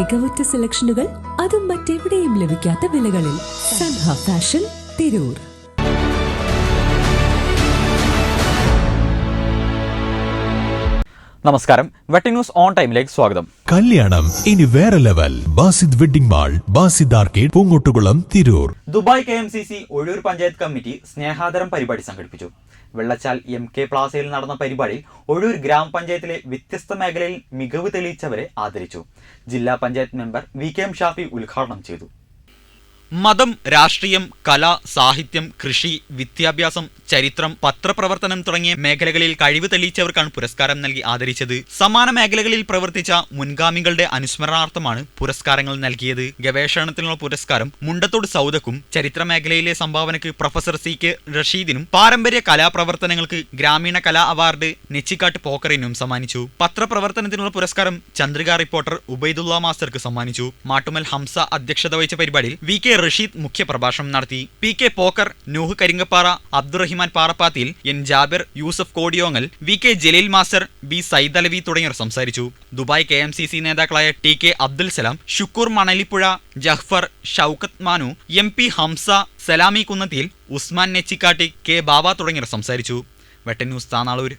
മികവുറ്റ സെലക്ഷനുകൾ അതും മറ്റെവിടെയും ലഭിക്കാത്ത വിലകളിൽ. സൻഹ ഫാഷൻ തിരൂർ നമസ്കാരം. വെട്ടിംഗ് ന്യൂസ് ഓൺ ടൈമിലേക്ക് സ്വാഗതം. കല്യാണം. ഇനി വേറെ level. Basid wedding mall Basid arcade Poongottukulam Tirur. Dubai K M C C Ozhur panchayat committee സ്നേഹാദരം പരിപാടി സംഘടിപ്പിച്ചു. വെള്ളച്ചാൽ എം കെ പ്ലാസയിൽ നടന്ന പരിപാടിയിൽ ഒഴൂർ ഗ്രാമപഞ്ചായത്തിലെ വ്യത്യസ്ത മേഖലയിൽ മികവ് തെളിയിച്ചവരെ ആദരിച്ചു. ജില്ലാ panchayat member V K M Shafi ഉദ്ഘാടനം ചെയ്തു. മതം രാഷ്ട്രീയം കല സാഹിത്യം കൃഷി വിദ്യാഭ്യാസം ചരിത്രം പത്രപ്രവർത്തനം തുടങ്ങിയ മേഖലകളിൽ കഴിവ് തെളിയിച്ചവർക്കാണ് പുരസ്കാരം നൽകി ആദരിച്ചത്. സമാന മേഖലകളിൽ പ്രവർത്തിച്ച മുൻഗാമികളുടെ അനുസ്മരണാർത്ഥമാണ് പുരസ്കാരങ്ങൾ നൽകിയത്. ഗവേഷണത്തിനുള്ള പുരസ്കാരം മുണ്ടത്തോട് സൗദക്കും ചരിത്ര മേഖലയിലെ സംഭാവനയ്ക്ക് പ്രൊഫസർ സി കെ റഷീദിനും പാരമ്പര്യ കലാപ്രവർത്തനങ്ങൾക്ക് ഗ്രാമീണ കലാ അവാർഡ് നെച്ചിക്കാട്ട് പോക്കറിനും സമ്മാനിച്ചു. പത്രപ്രവർത്തനത്തിനുള്ള പുരസ്കാരം ചന്ദ്രിക റിപ്പോർട്ടർ ഉബൈദുള്ള മാസ്റ്റർക്ക് സമ്മാനിച്ചു. മാട്ടുമൽ ഹംസ അധ്യക്ഷത വഹിച്ച പരിപാടിയിൽ വി കെ റഷീദ് മുഖ്യപ്രഭാഷണം നടത്തി. P K Pokker Nooh Karinkappara Abdurahiman Parappathil N Jabir Yusuf Kodiyongal V K Jaleel master B Saidalavi തുടങ്ങിയവർ സംസാരിച്ചു. Dubai K M C C നേതാക്കളായ T K Abdul Salam Shukoor Manalipuzha Jahfar Shoukath Manu M P Hamsa Salami Kunnathil Usman Nechikkatti K Baba തുടങ്ങിയവർ സംസാരിച്ചു. Vettan news Tanalur.